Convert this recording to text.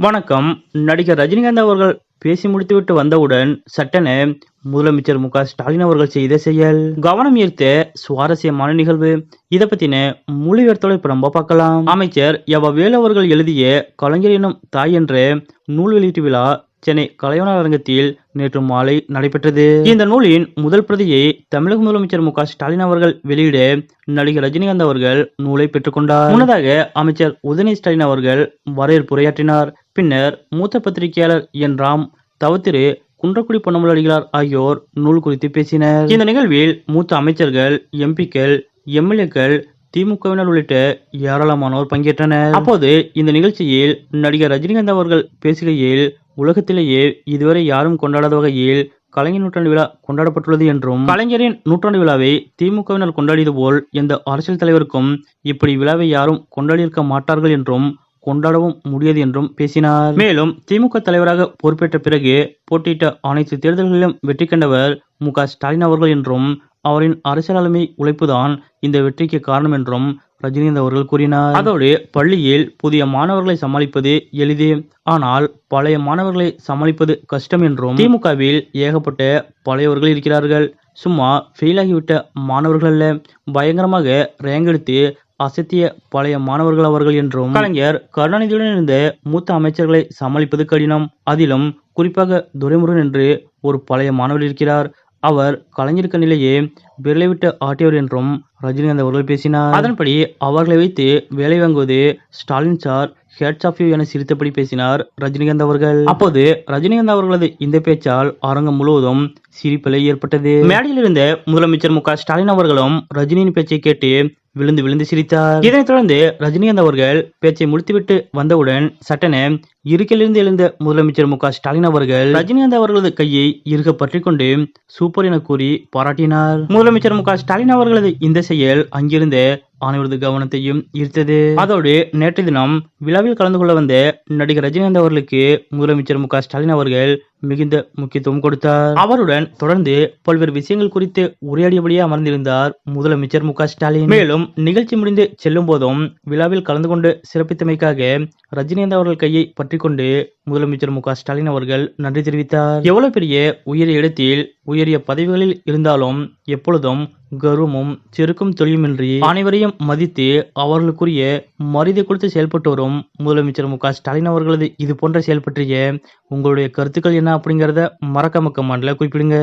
வணக்கம். நடிகர் ரஜினிகாந்த் அவர்கள் பேசி முடித்துவிட்டு வந்தவுடன் சட்டென முதலமைச்சர் மு ஸ்டாலின் அவர்கள் செய்த செயல். கவனம் ஈர்த்த சுவாரஸ்யமான நிகழ்வு. இதை பத்தின முழு இப்ப நம்ம பார்க்கலாம். அமைச்சர் எவ வேலு அவர்கள் எழுதிய கலைஞர் எனும் தாய் என்ற நூல் வெளியீட்டு விழா சென்னை கலைவாணர் அரங்கத்தில் நேற்று மாலை நடைபெற்றது. இந்த நூலின் முதல் பிரதியை தமிழக முதலமைச்சர் மு ஸ்டாலின் அவர்கள் வெளியிட நடிகர் ரஜினிகாந்த் அவர்கள் நூலை பெற்றுக்கொண்டார் முன்னதாக அமைச்சர் உதயநிதி ஸ்டாலின் அவர்கள் வரவேற்புரையாற்றினார். பின்னர் மூத்த பத்திரிகையாளர் என் ராம் தவத்திரு குன்றக்குடி பொன்னமல் அடிகளார் ஆகியோர் நூல் குறித்து பேசினர். இந்த நிகழ்வில் மூத்த அமைச்சர்கள் எம்பிக்கள் எம்எல்ஏக்கள் திமுகவினர் உள்ளிட்ட ஏராளமானோர் பங்கேற்றனர். அப்போது இந்த நிகழ்ச்சியில் நடிகர் ரஜினிகாந்த் அவர்கள் பேசுகையில் உலகத்திலேயே இதுவரை யாரும் கொண்டாடாத வகையில் கலைஞர் நூற்றாண்டு விழா கொண்டாடப்பட்டுள்ளது என்றும் கலைஞரின் நூற்றாண்டு விழாவை திமுகவினர் கொண்டாடியது போல் எந்த அரசியல் தலைவருக்கும் இப்படி விழாவை யாரும் கொண்டாடியிருக்க மாட்டார்கள் என்றும் கொண்டாடவும் முடியாது என்றும் பேசினார். மேலும் திமுக தலைவராக பொறுப்பேற்ற பிறகு போட்டியிட்ட அனைத்து தேர்தல்களிலும் வெற்றி கண்டவர் மு ஸ்டாலின் அவர்கள் என்றும் அவரின் அரசியல் உழைப்புதான் இந்த வெற்றிக்கு காரணம் என்றும் ரஜினிகாந்த் அவர்கள் கூறினார். அதோடு பள்ளியில் புதிய மாணவர்களை சமாளிப்பது எளிது. ஆனால் பழைய மாணவர்களை சமாளிப்பது கஷ்டம் என்றும் திமுகவில் ஏகப்பட்ட பழையவர்கள் இருக்கிறார்கள். சும்மா ஃபெயில் ஆகிவிட்ட மாணவர்கள் அல்ல. பயங்கரமாக ரேங்க் எடுத்து அசத்திய பழைய மாணவர்கள் அவர்கள் என்றும் கலைஞர் கருணாநிதியுடன் இருந்த மூத்த அமைச்சர்களை சமாளிப்பது கடினம். அதிலும் குறிப்பாக துரைமுருகன் என்று ஒரு பழைய மாணவர் இருக்கிறார். அவர் கலைஞர் கண்ணிலேயே விரலை விட்டு ஆட்டியவர் என்றும் ரஜினிகாந்த் அவர்கள் பேசினார். அதன்படி அவர்களை வைத்து வேலை வாங்குவது Stalin sir hats off you என சிரித்தபடி பேசினார் ரஜினிகாந்த் அவர்கள். அப்போது ரஜினிகாந்த் அவர்களது இந்த பேச்சால் அரங்கம் முழுவதும் சிரிப்பலை ஏற்பட்டது. மேடையில் இருந்த முதலமைச்சர் மு க ஸ்டாலின் அவர்களும் ரஜினியின் பேச்சை கேட்டு விழுந்து விழுந்து சிரித்தார். இதனைத் தொடர்ந்து ரஜினிகாந்த் அவர்கள் பேச்சை முடித்துவிட்டு வந்தவுடன் சட்டென இருக்கையிலிருந்து எழுந்த முதலமைச்சர் மு ஸ்டாலின் அவர்கள் ரஜினிகாந்த் அவர்களது கையை இருக பற்றி கொண்டு சூப்பர் என கூறி பாராட்டினார். முதலமைச்சர் மு ஸ்டாலின் அவர்களது இந்த செயல் அங்கிருந்த அனைவரது கவனத்தையும் ஈர்த்தது. அதோடு நேற்று தினம் விழாவில் கலந்து கொள்ள வந்த நடிகர் ரஜினிகாந்த் அவர்களுக்கு முதலமைச்சர் மு ஸ்டாலின் அவர்கள் மிகுந்த முக்கியத்துவம் கொடுத்தார். அவருடன் தொடர்ந்து பல்வேறு விஷயங்கள் குறித்து உரையாடியபடியே அமர்ந்திருந்தார் முதலமைச்சர் மு ஸ்டாலின். மேலும் நிகழ்ச்சி முடிந்து செல்லும் போதும் விழாவில் கலந்து கொண்டு சிறப்பித்தமைக்காக ரஜினிகாந்த் அவர்கள் கையை பற்றிக்கொண்டு முதலமைச்சர் மு ஸ்டாலின் அவர்கள் நன்றி தெரிவித்தார். எவ்வளவு பெரிய உயரிய இடத்தில் உயரிய பதவிகளில் இருந்தாலும் எப்பொழுதும் கர்வமும் செருக்கும் தொழிலுமின்றி அனைவரையும் மதித்து அவர்களுக்குரிய மரியாதை கொடுத்து செயல்பட்டு வரும் முதலமைச்சர் மு ஸ்டாலின் அவர்களது இது போன்ற செயல் பற்றிய உங்களுடைய கருத்துக்கள் என்ன அப்படிங்கறத மறக்காம கமெண்ட்ல குறிப்பிடுங்க.